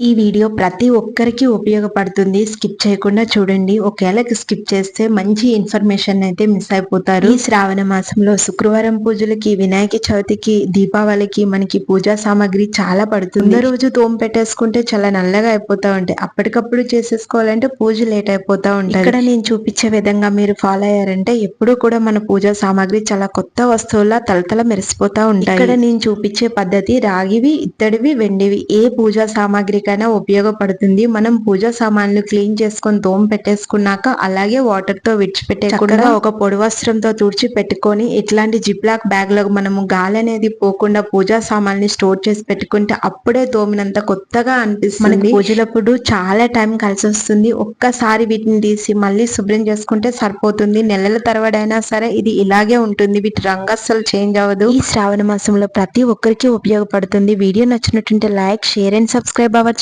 ఈ వీడియో ప్రతి ఒక్కరికి ఉపయోగపడుతుంది. స్కిప్ చేయకుండా చూడండి. ఒకవేళ స్కిప్ చేస్తే మంచి ఇన్ఫర్మేషన్ అయితే మిస్ అయిపోతారు. ఈ శ్రావణ మాసంలో శుక్రవారం పూజలకి వినాయక చవితికి దీపావళికి మనకి పూజా సామాగ్రి చాలా పడుతుంది. రోజు తోము పెట్టేసుకుంటే చాలా నల్లగా అయిపోతా ఉంటాయి అప్పటికప్పుడు చేసేసుకోవాలంటే పూజ లేట్ అయిపోతా ఉంటాయి ఇక్కడ నేను చూపించే విధంగా మీరు ఫాలో అయ్యారంటే ఎప్పుడూ కూడా మన పూజా సామాగ్రి చాలా కొత్త వస్తువులా తలతల మెరిసిపోతా ఉంటాయి. ఇక్కడ నేను చూపించే పద్ధతి రాగివి ఇత్తడివి వెండివి ఏ పూజా సామాగ్రి సామాగ్రికైనా ఉపయోగపడుతుంది. మనం పూజా సామాన్లు క్లీన్ చేసుకొని తోమ పెట్టేసుకున్నాక అలాగే వాటర్తో విడిచిపెట్టేకుండా ఒక పొడి వస్త్రంతో తుడిచి పెట్టుకొని ఇట్లాంటి జిప్లాక్ బ్యాగ్లో మనము గాలి అనేది పోకుండా పూజా సామాన్ని స్టోర్ చేసి పెట్టుకుంటే అప్పుడే తోమినంత కొత్తగా అనిపిస్తుంది. మనకి పూజలప్పుడు చాలా టైం కలిసి వస్తుంది. ఒక్కసారి వీటిని తీసి మళ్ళీ శుభ్రం చేసుకుంటే సరిపోతుంది. నెలల తరబడైనా సరే ఇది ఇలాగే ఉంటుంది. వీటి రంగు అస్సలు చేంజ్ అవ్వదు. ఈ శ్రావణ మాసంలో ప్రతి ఒక్కరికి ఉపయోగపడుతుంది. వీడియో నచ్చినట్టుంటే లైక్ షేర్ అండ్ సబ్స్క్రైబ్ అవ్వండి